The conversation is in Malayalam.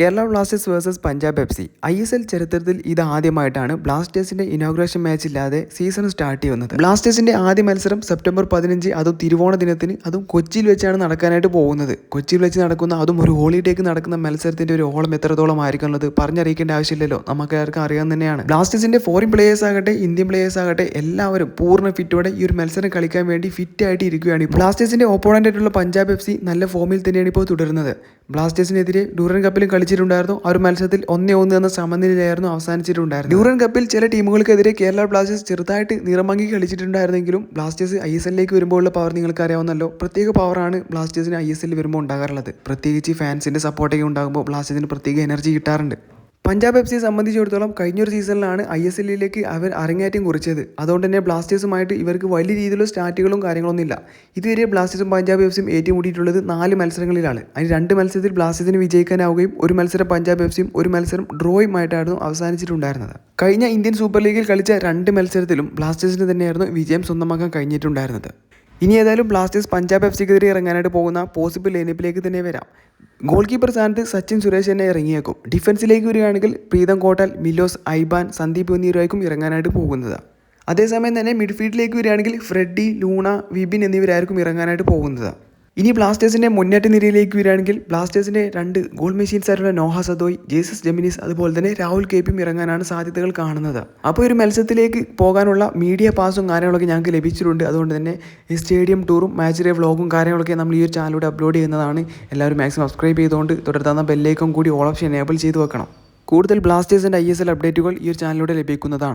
Kerala Blasters versus Punjab F C I S L ചരിത്രത്തിൽ ഇത് ആദ്യമായിട്ടാണ് ബ്ലാസ്റ്റേഴ്സിന്റെ ഇനോഗ്രേഷൻ മാച്ച് ഇല്ലാതെ സീസൺ സ്റ്റാർട്ട് ചെയ്യുന്നത്. ബ്ലാസ്റ്റേഴ്സിന്റെ ആദ്യ മത്സരം സെപ്റ്റംബർ പതിനഞ്ച് അതും തിരുവോണ ദിനത്തിന് അതും കൊച്ചിയിൽ വെച്ചാണ് നടക്കാനായിട്ട് പോകുന്നത്. കൊച്ചിയിൽ വെച്ച് നടക്കുന്ന അതും ഒരു ഹോളിഡേക്ക് നടക്കുന്ന മത്സരത്തിന്റെ ഒരു ഓളം എത്രത്തോളം ആയിരിക്കുള്ളത് പറഞ്ഞറിയിക്കേണ്ട ആവശ്യമില്ലല്ലോ. നമുക്ക് ആർക്കും അറിയാൻ തന്നെയാണ്. ബ്ലാസ്റ്റേഴ്സിന്റെ ഫോറിൻ പ്ലേയേഴ്സ് ആകട്ടെ ഇന്ത്യൻ പ്ലേയേഴ്സ് ആകട്ടെ എല്ലാവരും പൂർണ ഫിറ്റോടെ ഈ ഒരു മത്സരം കളിക്കാൻ വേണ്ടി ഫിറ്റ് ആയിട്ട് ഇരിക്കുകയാണ്. ബ്ലാസ്റ്റേഴ്സിന്റെ ഓപ്പോണന്റ് ആയിട്ടുള്ള പഞ്ചാബ് എഫ് സി നല്ല ഫോമിൽ തന്നെയാണ് ഇപ്പോൾ തുടരുന്നത്. ബ്ലാസ്റ്റേഴ്സിനെതിരെ ഡൂറൻ കപ്പിലും കളിച്ചിട്ടുണ്ടായിരുന്നു ആ ഒരു മത്സരത്തിൽ ഒന്നേ ഒന്ന് എന്ന സമനിലയായിരുന്നു അവസാനിച്ചിട്ടുണ്ടായിരുന്നു ഡ്യൂറൻ കപ്പിൽ ചില ടീമുകൾക്കെതിരെ കേരള ബ്ലാസ്റ്റേഴ്സ് ചെറുതായിട്ട് നിറമങ്ങി കളിച്ചിട്ടുണ്ടായിരുന്നെങ്കിലും ബ്ലാസ്റ്റേഴ്സ് ഐ എസ് എല്ലിലേക്ക് വരുമ്പോഴുള്ള പവർ നിങ്ങൾക്ക് അറിയാവുന്നല്ലോ. പ്രത്യേക പവറാണ് ബ്ലാസ്റ്റേഴ്സിന് ഐ എസ് എല്ലിൽ വരുമ്പോൾ ഉണ്ടാകാറുള്ളത്. പ്രത്യേകിച്ച് ഫാൻസിന്റെ സപ്പോർട്ടൊക്കെ ഉണ്ടാകുമ്പോൾ ബ്ലാസ്റ്റേഴ്സിന് പ്രത്യേക എനർജി കിട്ടാറുണ്ട്. പഞ്ചാബ് എഫ് സിയെ സംബന്ധിച്ചിടത്തോളം കഴിഞ്ഞൊരു സീസണിലാണ് ഐ എസ് എല്ലിലേക്ക് അവർ അരങ്ങേറ്റം കുറിച്ചത്. അതുകൊണ്ട് തന്നെ ബ്ലാസ്റ്റേഴ്സുമായിട്ട് ഇവർക്ക് വലിയ രീതിയിലുള്ള സ്റ്റാറ്റുകളും കാര്യങ്ങളൊന്നും ഇല്ല ഇതുവരെ ബ്ലാസ്റ്റേഴ്സും പഞ്ചാബ് എഫ് സിയും ഏറ്റുമുട്ടിയിട്ടുള്ളത് നാല് മത്സരങ്ങളിലാണ്. അതിന് രണ്ട് മത്സരത്തിൽ ബ്ലാസ്റ്റേഴ്സിന് വിജയിക്കാനാവുകയും ഒരു മത്സരം പഞ്ചാബ് എഫ് സിയും ഒരു മത്സരം ഡ്രോയുമായിട്ടായിരുന്നു അവസാനിച്ചിട്ടുണ്ടായിരുന്നത്. കഴിഞ്ഞ ഇന്ത്യൻ സൂപ്പർ ലീഗിൽ കളിച്ച രണ്ട് മത്സരത്തിലും ബ്ലാസ്റ്റേഴ്സിന് തന്നെയായിരുന്നു വിജയം സ്വന്തമാക്കാൻ കഴിഞ്ഞിട്ടുണ്ടായിരുന്നത്. ഇനി ഏതായാലും ബ്ലാസ്റ്റേഴ്സ് പഞ്ചാബ് എഫ് സിക്കെതിരെ ഇറങ്ങാനായിട്ട് പോകുന്ന പോസിബിൾ ലൈനപ്പിലേക്ക് തന്നെ വരാം. ഗോൾ കീപ്പർ സ്ഥാനത്ത് സച്ചിൻ സുരേഷ് തന്നെ ഇറങ്ങിയേക്കും. ഡിഫൻസിലേക്ക് വരികയാണെങ്കിൽ പ്രീതം കോട്ടാൽ മിലോസ് ഐബാൻ സന്ദീപ് എന്നിവരായിരിക്കും ഇറങ്ങാനായിട്ട് പോകുന്നത്. അതേസമയം തന്നെ മിഡ്ഫീൽഡിലേക്ക് വരികയാണെങ്കിൽ ഫ്രെഡി ലൂണ വിബിൻ എന്നിവരായിരിക്കും ഇറങ്ങാനായിട്ട് പോകുന്നത്. ഇനി ബ്ലാസ്റ്റേഴ്സിന്റെ മുന്നേറ്റ നിരയിലേക്ക് വരികയാണെങ്കിൽ ബ്ലാസ്റ്റേഴ്സിന്റെ രണ്ട് ഗോൾ മെഷീൻസ് ആയിട്ടുള്ള നോഹ സദോയ് ജേസസ് ജെമിനിസ് അതുപോലെ തന്നെ രാഹുൽ കെ പിയും ഇറങ്ങാനാണ് സാധ്യതകൾ കാണുന്നത്. അപ്പോൾ ഒരു മത്സരത്തിലേക്ക് പോകാനുള്ള മീഡിയ പാസും കാര്യങ്ങളൊക്കെ ഞങ്ങൾക്ക് ലഭിച്ചിട്ടുണ്ട്. അതുകൊണ്ട് തന്നെ ഈ സ്റ്റേഡിയം ടൂറും മാച്ച് ഡേ വ്ളോഗും കാര്യങ്ങളൊക്കെ നമ്മൾ ഈ ഒരു ചാനലിലൂടെ അപ്ലോഡ് ചെയ്യുന്നതാണ്. എല്ലാവരും മാക്സിമം സബ്സ്ക്രൈബ് ചെയ്തുകൊണ്ട് തുടർന്ന് ബെല്ലേക്കും കൂടി ഓൾ ഓപ്ഷൻ എനേബിൾ ചെയ്തു വെക്കണം. കൂടുതൽ ബ്ലാസ്റ്റേഴ്സിന്റെ ഐ എസ് എൽ അപ്ഡേറ്റുകൾ ഈ ഒരു ചാനലിലൂടെ ലഭിക്കുന്നതാണ്.